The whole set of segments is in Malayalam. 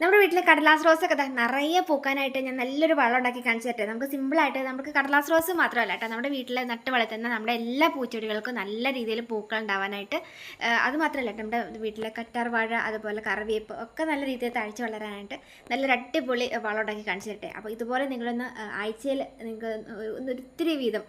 നമ്മുടെ വീട്ടിലെ കടലാസ് റോസ് ഒക്കെ നിറയെ പൂക്കാനായിട്ട് ഞാൻ നല്ലൊരു വളം ഉണ്ടാക്കി കാണിച്ചു തരട്ടെ. നമുക്ക് സിമ്പിളായിട്ട് നമുക്ക് കടലാസ് റോസ് മാത്രമല്ല കേട്ടോ. നമ്മുടെ വീട്ടിലെ നട്ട് വളർത്തുന്ന നമ്മുടെ എല്ലാ പൂച്ചെടികൾക്കും നല്ല രീതിയിൽ പൂക്കൾ ഉണ്ടാവാനായിട്ട് അത് മാത്രമല്ല കേട്ടോ. നമ്മുടെ വീട്ടിലെ കറ്റാർ വാഴ അതുപോലെ കറിവേപ്പ് ഒക്കെ നല്ല രീതിയിൽ തഴച്ച് വളരാനായിട്ട് നല്ലൊരു അടിപൊളി വളം ഉണ്ടാക്കി കാണിച്ചു തരട്ടെ. അപ്പോൾ ഇതുപോലെ നിങ്ങളൊന്ന് ആഴ്ചയിൽ നിങ്ങൾക്ക് ഒന്ന് ഒത്തിരി വീതം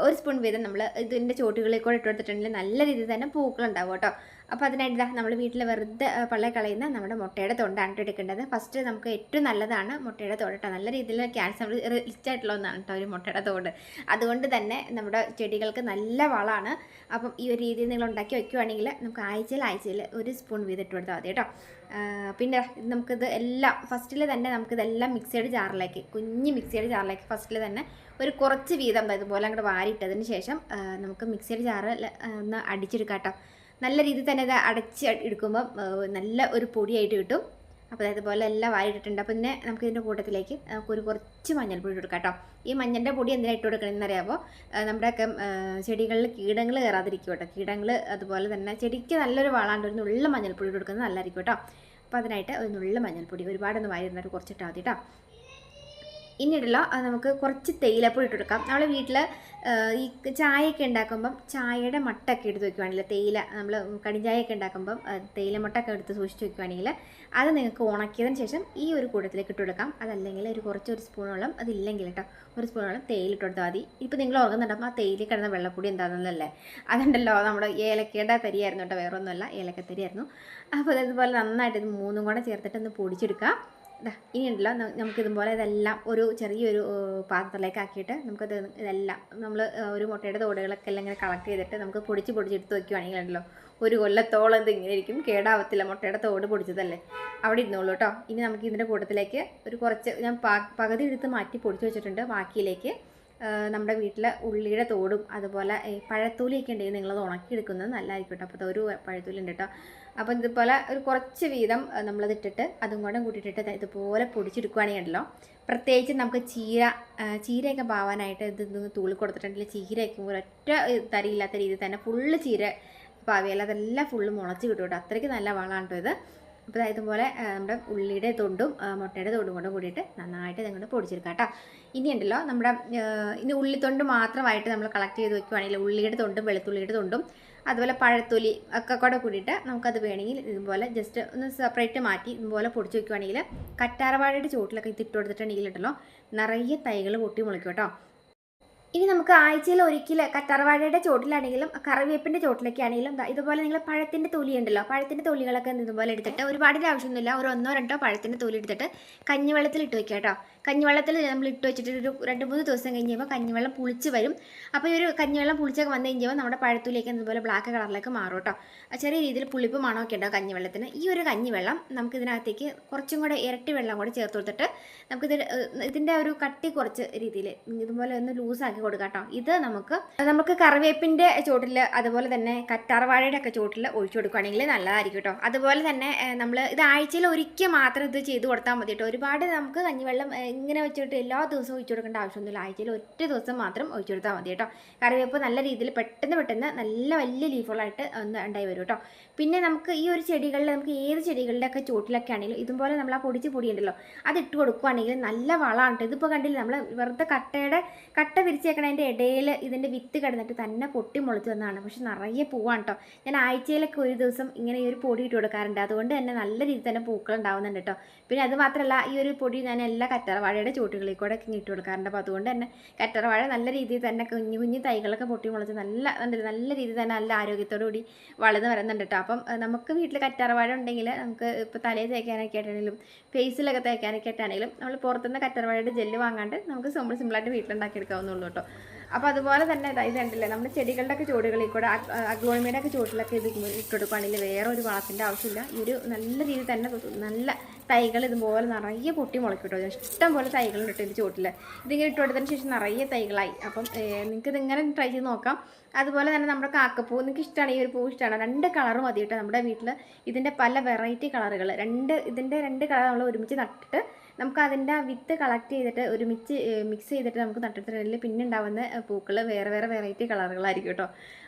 ഒരു സ്പൂൺ വീതം നമ്മൾ ഇതിന്റെ ചോട്ടുകളിൽ കൂടെ ഇട്ട് കൊടുത്തിട്ടുണ്ടെങ്കിൽ നല്ല രീതിയിൽ തന്നെ പൂക്കൾ ഉണ്ടാവും കേട്ടോ. അപ്പോൾ അതിനായിട്ട് ഇതാ നമ്മൾ വീട്ടിൽ വെറുതെ പള്ളി കളയുന്ന നമ്മുടെ മുട്ടയുടെ തൊണ്ടാണ് എടുക്കേണ്ടത്. ഫസ്റ്റ് നമുക്ക് ഏറ്റവും നല്ലതാണ് മുട്ടയുടെ തോട് കേട്ടോ. നല്ല രീതിയിൽ ക്യാൻസർ റിച്ച് ആയിട്ടുള്ള ഒന്നാണ് കേട്ടോ ഒരു മുട്ടയുടെ തോട്. അതുകൊണ്ട് തന്നെ നമ്മുടെ ചെടികൾക്ക് നല്ല വളമാണ്. അപ്പം ഈ ഒരു രീതിയിൽ നിങ്ങൾ ഉണ്ടാക്കി വയ്ക്കുവാണെങ്കിൽ നമുക്ക് ആഴ്ചയിൽ ആഴ്ചയിൽ ഒരു സ്പൂൺ വീതം ഇട്ട് കൊടുത്താൽ മതി കേട്ടോ. പിന്നെ നമുക്കിത് എല്ലാം ഫസ്റ്റിൽ തന്നെ നമുക്കിതെല്ലാം മിക്സിയുടെ ജാറിലേക്ക് കുഞ്ഞ് മിക്സിയുടെ ജാറിലേക്ക് ഫസ്റ്റിൽ തന്നെ ഒരു കുറച്ച് വീതം ഇതുപോലെ അങ്ങോട്ട് വാരിയിട്ടതിന് ശേഷം നമുക്ക് മിക്സിയുടെ ജാറിൽ ഒന്ന് അടിച്ചെടുക്കാം നല്ല രീതിയിൽ തന്നെ ഇത് അടച്ച് എടുക്കുമ്പം നല്ല ഒരു പൊടിയായിട്ട് കിട്ടും. അപ്പോൾ അതേപോലെ എല്ലാം വാരിയിട്ടിട്ടുണ്ട്. അപ്പോൾ പിന്നെ നമുക്ക് ഇതിന്റെ കൂട്ടത്തിലേക്ക് നമുക്ക് ഒരു കുറച്ച് മഞ്ഞൾപ്പൊടി ഇട്ട് കൊടുക്കാം കേട്ടോ ഈ മഞ്ഞന്റെ പൊടി എന്തിനാണ് ഇട്ട് കൊടുക്കണമെന്ന് അറിയാമോ നമ്മുടെയൊക്കെ ചെടികളിൽ കീടങ്ങൾ കയറാതിരിക്കും കേട്ടോ കീടങ്ങൾ അതുപോലെ തന്നെ ചെടിക്ക് നല്ലൊരു വളാണ്ട് ഒരു നുള്ള മഞ്ഞൾപ്പൊടി ഇട്ട് കൊടുക്കുന്നത് നല്ലതായിരിക്കും കേട്ടോ. അപ്പോൾ അതിനായിട്ട് ഒരു നുള്ളു മഞ്ഞൾപ്പൊടി ഒരുപാടൊന്നും വാരി ഇരുന്നിട്ട് കുറച്ചിട്ടാൽ മതി കേട്ടോ ഇനിയുള്ള നമുക്ക് കുറച്ച് തേയിലപ്പൊടി ഇട്ട് കൊടുക്കാം. നമ്മളെ വീട്ടിൽ ഈ ചായയൊക്കെ ഉണ്ടാക്കുമ്പം ചായയുടെ മട്ടൊക്കെ എടുത്ത് വയ്ക്കുവാണെങ്കിൽ തേയില നമ്മൾ കടിഞ്ചായയൊക്കെ ഉണ്ടാക്കുമ്പം തേയില മട്ടൊക്കെ എടുത്ത് സൂക്ഷിച്ച് വയ്ക്കുവാണെങ്കിൽ അത് നിങ്ങൾക്ക് ഉണക്കിയതിന് ശേഷം ഈ ഒരു കൂട്ടത്തിലേക്ക് ഇട്ട് കൊടുക്കാം. അതല്ലെങ്കിൽ ഒരു കുറച്ച് ഒരു സ്പൂണോളം അതില്ലെങ്കിൽ കേട്ടോ ഒരു സ്പൂണോളം തേയില ഇട്ട് കൊടുത്താൽ മതി. ഇപ്പോൾ നിങ്ങൾ ഉറങ്ങുന്നുണ്ടപ്പോൾ ആ തേയില കിടന്ന വെള്ളപ്പൊടി എന്താണെന്നല്ലേ? അതുണ്ടല്ലോ നമ്മുടെ ഏലക്കയുടെ തരിയായിരുന്നു കേട്ടോ വേറൊന്നുമല്ല ഏലക്കത്തരിയായിരുന്നു. അപ്പോൾ അതേപോലെ നന്നായിട്ട് ഇത് മൂന്നും കൂടെ ചേർത്തിട്ട് ഒന്ന് പൊടിച്ചെടുക്കാം. ദാ ഇനിയുണ്ടല്ലോ. നമുക്ക് ഇതുപോലെ ഇതെല്ലാം ഒരു ചെറിയൊരു പാത്രത്തിലേക്ക് ആക്കിയിട്ട് നമുക്കത് ഇതെല്ലാം നമ്മൾ ഒരു മുട്ടയുടെ തോടുകളൊക്കെ എല്ലാം ഇങ്ങനെ കളക്ട് ചെയ്തിട്ട് നമുക്ക് പൊടിച്ച് പൊടിച്ചെടുത്ത് വെക്കുവാണെങ്കിൽ ഉണ്ടല്ലോ ഒരു കൊല്ലത്തോളം ഇത് ഇങ്ങനെ ഇരിക്കും. കേടാവത്തില്ല മുട്ടയുടെ തോട് പൊടിച്ചതല്ലേ? അവിടെ ഇരുന്നോളൂ കേട്ടോ ഇനി നമുക്ക് ഇതിന്റെ കൂട്ടത്തിലേക്ക് ഒരു കുറച്ച് ഞാൻ പകുതി എടുത്ത് മാറ്റി പൊടിച്ച് വെച്ചിട്ടുണ്ട്. ബാക്കിയിലേക്ക് നമ്മുടെ വീട്ടിലെ ഉള്ളിയുടെ തോടും അതുപോലെ പഴത്തൂലിയൊക്കെ ഉണ്ടെങ്കിൽ നിങ്ങളത് ഉണക്കിയെടുക്കുന്നത് നല്ലതായിരിക്കും കേട്ടോ. അപ്പോൾ ഒരു പഴത്തൂലി ഉണ്ട് കേട്ടോ. അപ്പോൾ ഇതുപോലെ ഒരു കുറച്ച് വീതം നമ്മളത് ഇട്ടിട്ട് അതും കൂടെ കൂട്ടിയിട്ടിട്ട് ഇതുപോലെ പൊടിച്ചെടുക്കുകയാണെങ്കിൽ ഉണ്ടല്ലോ. പ്രത്യേകിച്ച് നമുക്ക് ചീര ചീരയൊക്കെ പാവാനായിട്ട് ഇത് തൂളി കൊടുത്തിട്ടുണ്ടെങ്കിൽ ചീരയൊക്കെ ഒരൊറ്റ തരിയില്ലാത്ത രീതിയിൽ തന്നെ ഫുള്ള് ചീര പാവിയാൽ അതെല്ലാം ഫുള്ള് മുളച്ച് കിട്ടും കേട്ടോ. അത്രയ്ക്ക് നല്ല വളമാണ് കേട്ടോ ഇത്. അപ്പോൾ ഇതുപോലെ നമ്മുടെ ഉള്ളിയുടെ തൊണ്ടും മുട്ടയുടെ തൊണ്ടും കൂടെ കൂടിയിട്ട് നന്നായിട്ട് നിങ്ങളുടെ പൊടിച്ചെടുക്കാം കേട്ടോ. ഇനി ഉണ്ടല്ലോ നമ്മുടെ ഇനി ഉള്ളിത്തൊണ്ട് മാത്രമായിട്ട് നമ്മൾ കളക്ട് ചെയ്ത് വെക്കുവാണെങ്കിൽ ഉള്ളിയുടെ തൊണ്ടും വെളുത്തുള്ളിയുടെ തൊണ്ടും അതുപോലെ പഴത്തൊലി ഒക്കെ കൂടെ കൂടിയിട്ട് നമുക്കത് വേണമെങ്കിൽ ഇതുപോലെ ജസ്റ്റ് ഒന്ന് സെപ്പറേറ്റ് മാറ്റി ഇതുപോലെ പൊടിച്ച് വെക്കുവാണെങ്കിൽ കറ്റാറവാഴയുടെ ചുവട്ടിലൊക്കെ ഇത് ഇട്ട് കൊടുത്തിട്ടുണ്ടെങ്കിൽ ഉണ്ടല്ലോ നിറയെ തൈകൾ പൊട്ടി മുളയ്ക്കും കേട്ടോ. ഇനി നമുക്ക് ആഴ്ചയിൽ ഒരിക്കൽ കറ്റാർവാഴയുടെ ചോട്ടിലാണെങ്കിലും കറിവേപ്പിന്റെ ചോട്ടിലൊക്കെ ആണെങ്കിലും ഇതുപോലെ നിങ്ങൾ പഴത്തിന്റെ തൊലി ഉണ്ടല്ലോ പഴത്തിന്റെ തൊലികളൊക്കെ ഇതുപോലെ എടുത്തിട്ട് ഒരുപാടിന്റെ ആവശ്യമൊന്നുമില്ല. ഒരു ഒന്നോ രണ്ടോ പഴത്തിന്റെ തൊലി എടുത്തിട്ട് കഞ്ഞിവെള്ളത്തിൽ ഇട്ട് വയ്ക്കുക കേട്ടോ. കഞ്ഞിവെള്ളത്തിൽ നമ്മൾ ഇട്ട് വെച്ചിട്ട് ഒരു രണ്ട് മൂന്ന് ദിവസം കഴിഞ്ഞ് കഴിയുമ്പോൾ കഞ്ഞിവെള്ളം പുളിച്ച് വരും. അപ്പോൾ ഈ ഒരു കഞ്ഞിവെള്ളം പുളിച്ചൊക്കെ വന്നു കഴിഞ്ഞപ്പോൾ നമ്മുടെ പഴത്തൊലിയൊക്കെ ഇതുപോലെ ബ്ലാക്ക് കളറിലേക്ക് മാറും കേട്ടോ. ചെറിയ രീതിയിൽ പുളിപ്പ് മണമൊക്കെ ഉണ്ടാവും കഞ്ഞിവെള്ളത്തിന്. ഈ ഒരു കഞ്ഞിവെള്ളം നമുക്ക് ഇതിനകത്തേക്ക് കുറച്ചും കൂടെ ഇരട്ടി വെള്ളം കൂടെ ചേർത്ത് കൊടുത്തിട്ട് നമുക്കിത് ഇതിന്റെ ഒരു കട്ടി കുറച്ച് രീതിയിൽ ഇതുപോലെ ഒന്ന് ലൂസാക്കി കൊടുക്കാം കേട്ടോ ഇത് നമുക്ക് നമുക്ക് കറിവേപ്പിന്റെ ചോട്ടിൽ അതുപോലെ തന്നെ കറ്റാർവാഴയുടെ ഒക്കെ ചോട്ടിൽ ഒഴിച്ചു കൊടുക്കുകയാണെങ്കിൽ നല്ലതായിരിക്കും കേട്ടോ അതുപോലെ തന്നെ നമ്മൾ ഇത് ആഴ്ചയിൽ ഒരിക്കൽ മാത്രം ഇത് ചെയ്ത് കൊടുത്താൽ മതി കേട്ടോ ഒരുപാട് നമുക്ക് കഞ്ഞിവെള്ളം ഇങ്ങനെ വെച്ചിട്ട് എല്ലാ ദിവസവും ഒഴിച്ചു കൊടുക്കേണ്ട ആവശ്യമൊന്നുമില്ല. ആഴ്ചയിൽ ഒറ്റ ദിവസം മാത്രം ഒഴിച്ചു കൊടുത്താൽ മതി കേട്ടോ കറിവേപ്പ് നല്ല രീതിയിൽ പെട്ടെന്ന് പെട്ടെന്ന് നല്ല വലിയ ലീഫുകളായിട്ട് ഒന്ന് ഉണ്ടായി വരും കേട്ടോ പിന്നെ നമുക്ക് ഈ ഒരു ചെടികളിൽ നമുക്ക് ഏത് ചെടികളുടെ ഒക്കെ ചോട്ടിലൊക്കെ ആണെങ്കിലും ഇതുപോലെ നമ്മൾ ആ പൊടിച്ച് പൊടിയുണ്ടല്ലോ അത് ഇട്ട് കൊടുക്കുകയാണെങ്കിൽ നല്ല വളമാണ് കേട്ടോ. ഇതിപ്പോൾ കണ്ടില്ല നമ്മൾ വെറുതെ കട്ടയുടെ കട്ട വിരിച്ചേക്കണതിന്റെ ഇടയിൽ ഇതിന്റെ വിത്ത് കിടന്നിട്ട് തന്നെ പൊട്ടി മുളച്ച് വന്നതാണ്. പക്ഷെ നിറയെ പൂവാണ് കേട്ടോ ഞാൻ ആഴ്ചയിലൊക്കെ ഒരു ദിവസം ഇങ്ങനെ ഈ ഒരു പൊടി ഇട്ട് കൊടുക്കാറുണ്ട്. അതുകൊണ്ട് തന്നെ നല്ല രീതിയിൽ തന്നെ പൂക്കൾ ഉണ്ടാവുന്നുണ്ട് കേട്ടോ പിന്നെ അത് മാത്രമല്ല ഈ ഒരു പൊടി ഞാൻ എല്ലാ കറ്റാർവാഴയുടെ ചൂട്ടുകളിൽ കൂടെ ഒക്കെ ഇട്ട് കൊടുക്കാറുണ്ട്. അപ്പോൾ അതുകൊണ്ട് തന്നെ കറ്റാർവാഴ നല്ല രീതിയിൽ തന്നെ കുഞ്ഞു കുഞ്ഞു തൈകളൊക്കെ പൊട്ടി മുളച്ച് നല്ല നല്ല രീതിയിൽ തന്നെ നല്ല ആരോഗ്യത്തോടു കൂടി വളർന്ന് വരുന്നുണ്ട് കേട്ടോ അപ്പം നമുക്ക് വീട്ടിൽ കറ്റാർവാഴ ഉണ്ടെങ്കിൽ നമുക്ക് ഇപ്പോൾ തലയിൽ തേക്കാനൊക്കെ ആയിട്ടാണെങ്കിലും ഫേസിലൊക്കെ തേക്കാനൊക്കെ ആയിട്ടാണെങ്കിലും നമ്മൾ പുറത്തുനിന്ന് കറ്റാർവാഴയുടെ ജെല്ല് വാങ്ങാണ്ട് നമുക്ക് സിമ്പിൾ സിമ്പിളായിട്ട് വീട്ടിലുണ്ടാക്കി എടുക്കാവുന്നുള്ളൂ കേട്ടോ അപ്പോൾ അതുപോലെ തന്നെ ഇതാ കണ്ടില്ലേ നമ്മുടെ ചെടികളുടെ ഒക്കെ ചുവടുകളിൽ കൂടെ അഗ്ലോണിമയുടെ ഒക്കെ ചുവട്ടിലൊക്കെ ഇത് ഇട്ട് കൊടുക്കുകയാണെങ്കിൽ വേറെ ഒരു വളത്തിന്റെ ആവശ്യമില്ല. ഈ ഒരു നല്ല രീതിയിൽ തന്നെ നല്ല തൈകൾ ഇതുപോലെ നിറയെ പൊട്ടി മുളക്കിട്ടോ. ഇഷ്ടം പോലെ തൈകൾ ഇട്ടു ഇതിന്റെ ചുവട്ടിൽ ഇതിങ്ങനെ ഇട്ട് കൊടുത്തതിന് ശേഷം നിറയെ തൈകളായി. അപ്പം നിങ്ങൾക്ക് ഇതിങ്ങനെ ട്രൈ ചെയ്ത് നോക്കാം. അതുപോലെ തന്നെ നമ്മുടെ കാക്കപ്പൂ നിങ്ങൾക്ക് ഇഷ്ടമാണ് ഈ ഒരു പൂ ഇഷ്ടമാണ് രണ്ട് കളർ മതി കേട്ടോ. നമ്മുടെ വീട്ടിൽ ഇതിന്റെ പല വെറൈറ്റി കളറുകൾ രണ്ട് ഇതിന്റെ രണ്ട് കളർ നമ്മൾ ഒരുമിച്ച് നട്ടിട്ട് നമുക്ക് അതിന്റെ വിത്ത് കളക്ട് ചെയ്തിട്ട് ഒരു മിക്സ് മിക്സ് ചെയ്തിട്ട് നമുക്ക് നട്ടിട്ടുണ്ടെങ്കിൽ പിന്നെ ഉണ്ടാവുന്ന പൂക്കൾ വേറെ വേറെ വെറൈറ്റി കളറുകളായിരിക്കും കേട്ടോ.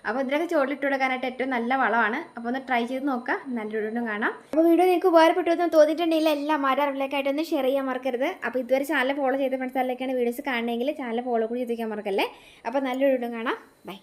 അപ്പോൾ ഇതിനൊക്കെ ചോട്ടിലിട്ട് കൊടുക്കാനായിട്ട് ഏറ്റവും നല്ല വളമാണ്. അപ്പോൾ ഒന്ന് ട്രൈ ചെയ്ത് നോക്കാം. നല്ലൊരു കാണാം. അപ്പോൾ വീഡിയോ നിങ്ങൾക്ക് ഉപകാരപ്പെട്ടു എന്ന് തോന്നിയിട്ടുണ്ടെങ്കിൽ എല്ലാ മാരാറിലേക്കായിട്ടൊന്ന് ഷെയർ ചെയ്യാൻ മറക്കരുത്. അപ്പോൾ ഇതുവരെ ചാനൽ ഫോളോ ചെയ്ത മനസ്സിലാക്കിയാണ് വീഡിയോസ് കാണണമെങ്കിൽ ചാനൽ ഫോളോ കൂടി ചെയ്തിരിക്കാൻ മറക്കല്ലേ? അപ്പോൾ നല്ലൊരു കാണാം. ബൈ